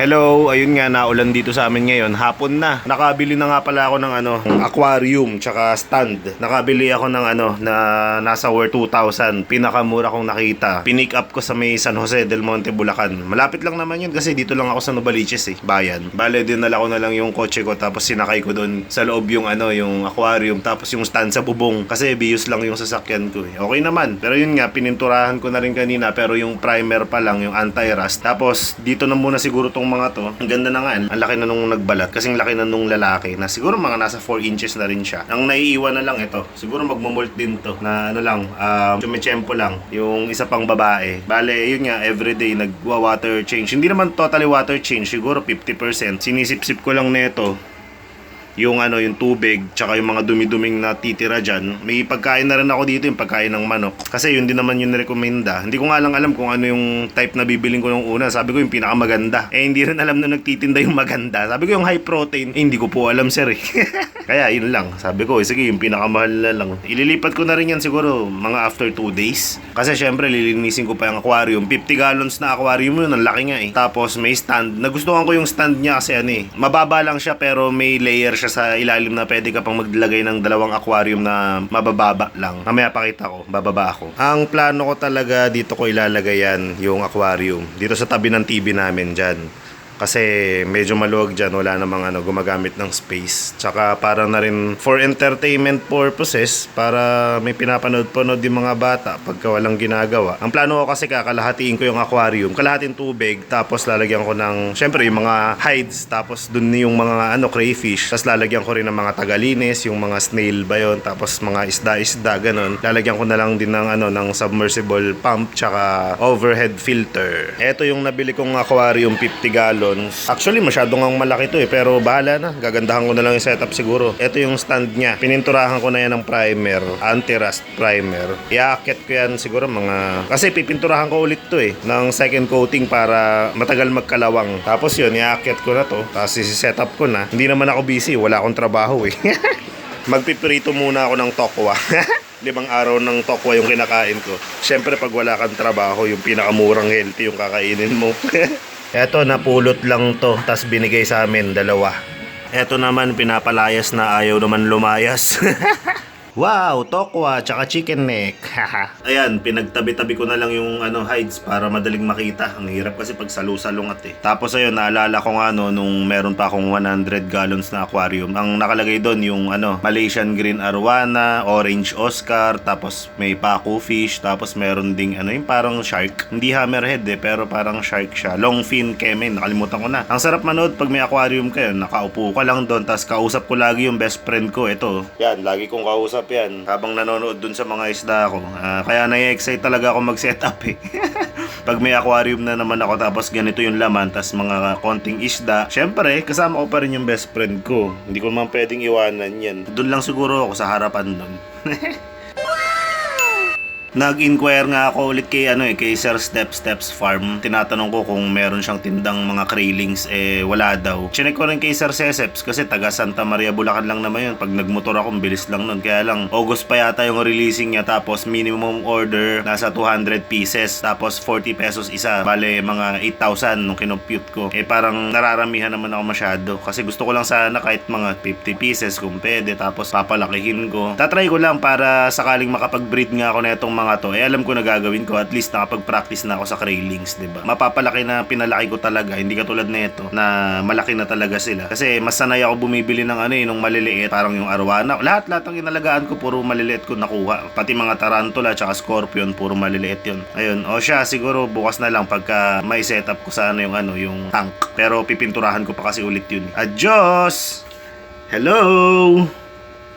Hello, ayun nga naulan dito sa amin ngayon. Hapon na. Nakabili na nga pala ako ng ano, aquarium tsaka stand. Nakabili ako ng ano na nasa worth 2,000. Pinakamura kong nakita. Pinick up ko sa may San Jose del Monte, Bulacan. Malapit lang naman yun kasi dito lang ako sa Novaliches eh, bayan. Bale dinala ko na lang yung kotse ko tapos sinakay ko doon sa loob yung ano, yung aquarium tapos yung stand sa bubong kasi bius lang yung sasakyan ko eh. Okay naman. Pero yun nga pininturahan ko na rin kanina pero yung primer pa lang, yung anti-rust. Tapos dito na muna siguro tong mga to. Ang ganda na nga. Ang laki na nung nagbalat. Kasing laki na nung lalaki na siguro mga nasa 4 inches na rin siya. Ang naiiwan na lang ito. Siguro magmamolt din to na ano lang, um, chumechempo lang. Yung isa pang babae. Bale, yun nga, everyday nagwa-water change. Hindi naman totally water change. Siguro 50%. Sinisip-sip ko lang nito yung ano yung tubig tsaka yung mga dumi-duming natitira dyan may pagkain na rin ako dito yung pagkain ng manok. Kasi yun din naman yung rekomenda hindi ko nga lang alam kung ano yung type na bibiling ko nung una. Sabi ko yung pinakamaganda. Eh hindi rin alam na nagtitinda yung maganda. Sabi ko yung high protein eh, hindi ko po alam sir eh. Kaya yun lang. Sabi ko eh, sige yung pinakamahal na lang. Ililipat ko na rin yan siguro mga after 2 days. Kasi syempre lilinisin ko pa yung aquarium. 50 gallons na aquarium yun ang laki nga eh. Tapos may stand. Nagustuhan ko yung stand niya kasi ano eh mababa lang siya pero may layer siya sa ilalim na pwede ka pang maglagay ng dalawang aquarium na mabababa lang. Mamaya pakita ko, bababa ako. Ang plano ko talaga dito ko ilalagay yan, yung aquarium. Dito sa tabi ng TV namin dyan. Kasi medyo maluwag dyan, wala namang ano, gumagamit ng space. Tsaka para na rin for entertainment purposes, para may pinapanood-panood yung mga bata pagka walang ginagawa. Ang plano ko kasi kakalahatiin ko yung aquarium, kalahating tubig, tapos lalagyan ko ng, syempre yung mga hides, tapos dun yung mga ano, crayfish, tapos lalagyan ko rin ng mga tagalinis, yung mga snail ba yun, tapos mga isda-isda, ganun. Lalagyan ko na lang din ng ano, ng submersible pump, tsaka overhead filter. Ito yung nabili kong aquarium, 50 gallons. Actually, masyadong ang malaki to eh, pero bahala na. Gagandahan ko na lang yung setup siguro. Ito yung stand niya. Pininturahan ko na yan ng primer, anti-rust primer. Iaakit ko yan siguro mga... Kasi pipinturahan ko ulit to eh, ng second coating para matagal magkalawang. Tapos yun, iaakit ko na to. Tapos isi-set up ko na. Hindi naman ako busy, wala akong trabaho eh. Magpipirito muna ako ng tokwa. Limang araw ng tokwa yung kinakain ko. Siyempre pag wala kang trabaho, yung pinakamurang healthy yung kakainin mo. Eto, napulot lang to. Tapos binigay sa amin, dalawa. Eto naman, pinapalayas na ayaw naman lumayas. Wow, tokwa, tsaka chicken neck. Ayan, pinagtabi-tabi ko na lang yung ano hides para madaling makita. Ang hirap kasi pag salu-salungat eh. Tapos ayun, naalala ko nga no, nung meron pa akong 100 gallons na aquarium. Ang nakalagay doon yung ano, Malaysian Green Arwana, Orange Oscar, tapos may paku fish, tapos meron ding ano yung parang shark. Hindi hammerhead eh, pero parang shark siya. Long fin keme, nakalimutan ko na. Ang sarap manood pag may aquarium kayo, nakaupo ka lang doon, tapos kausap ko lagi yung best friend ko. Ito, yan, lagi kong kausap yan habang nanonood dun sa mga isda ko. Ah, kaya na-excite talaga ako mag-setup eh. Pag may aquarium na naman ako tapos ganito yung laman tapos mga konting isda, syempre kasama ko pa rin yung best friend ko. Hindi ko naman pwedeng iwanan yan. Doon lang siguro ako sa harapan doon. Nag-inquire nga ako ulit kay ano eh, kay Sir Step Steps Farm. Tinatanong ko kung meron siyang tindang mga krailings eh wala daw. Chinek ko rin kay Sir Seseps kasi taga Santa Maria Bulacan lang naman yun. Pag nagmotor ako, bilis lang nun. Kaya lang August pa yata yung releasing niya tapos minimum order nasa 200 pieces tapos 40 pesos isa. Bale mga 8,000 nung kinompute ko. Eh parang nararamihan naman ako masyado kasi gusto ko lang sana kahit mga 50 pieces kung pwede tapos papalakihin ko. Tatry ko lang para sakaling makapag-breed nga ako na itong mga to, eh alam ko na gagawin ko, at least nakapag-practice na ako sa craylings, 'di ba? Mapapalaki na pinalaki ko talaga, hindi katulad nito na malaki na talaga sila. Kasi mas sanay ako bumibili ng ano eh, nung maliliit, parang yung arwana. Lahat-lahat ng inalagaan ko puro maliliit ko nakuha. Pati mga tarantula tsaka scorpion, puro maliliit 'yun. Ayun, o siya siguro bukas na lang pagka may setup ko sa ano yung ano, yung tank. Pero pipinturahan ko pa kasi ulit 'yun. Adios! Hello!